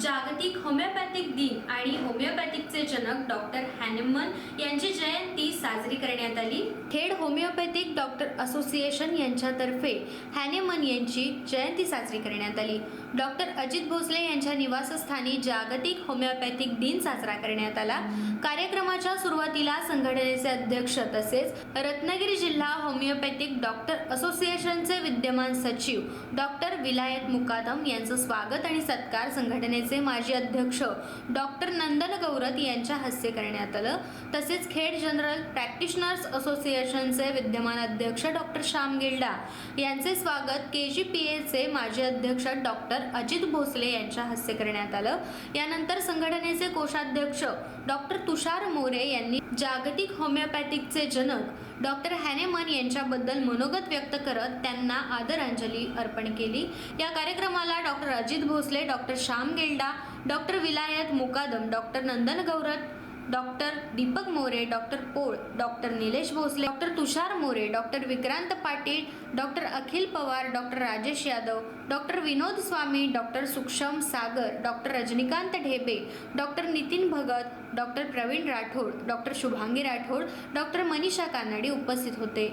जागतिक होमिओपॅथिक दिन आणि जनक डॉक्टर हॅनेमन यांची जयंती साजरी करण्यात आली. खेड होमिओपॅथिक डॉक्टर असोसिएशन यांच्यातर्फे हॅनेमन यांची जयंती साजरी करण्यात आली. डॉक्टर अजित भोसले यांच्या निवासस्थानी जागतिक होमिओपॅथिक दिन साजरा करण्यात आला. कार्यक्रमाच्या सुरुवातीला संघटनेचे अध्यक्ष तसेच रत्नागिरी जिल्हा होमिओपॅथिक डॉक्टर असोसिएशनचे विद्यमान सचिव डॉक्टर विलायत मुकादम यांचं स्वागत आणि सत्कार संघटनेचे माजी अध्यक्ष डॉक्टर नंदन गौरत यांच्या हस्ते करण्यात आलं. तसेच खेड जनरल प्रॅक्टिशनर्स असोसिएशनचे विद्यमान अध्यक्ष डॉक्टर श्याम गिल्डा यांचे स्वागत के जी पी एचे माजी अध्यक्ष डॉक्टर अजित भोसले यांच्या हस्ते करण्यात आलं. यानंतर संघटनेचे कोषाध्यक्ष डॉक्टर तुषार मोरे यांनी जागतिक होमिओपॅथिकचे जनक डॉक्टर हॅनेमन यांच्याबद्दल मनोगत व्यक्त करत त्यांना आदरांजली अर्पण केली. या कार्यक्रमाला doctor Ajit Bhosale doctor Shyam Gilda doctor Vilayat Mukadam doctor Nandan Gaurat doctor Deepak More doctor Pol doctor Nilesh Bhosale doctor Tushar More doctor Vikrant Patil doctor Akhil Pawar doctor Rajesh Yadav doctor Vinod Swami doctor Suksham Sagar doctor Rajinikant Dhebe doctor Nitin Bhagat doctor Pravin Rathod doctor Shubhangi Rathod doctor Manisha Kanadi उपस्थित होते.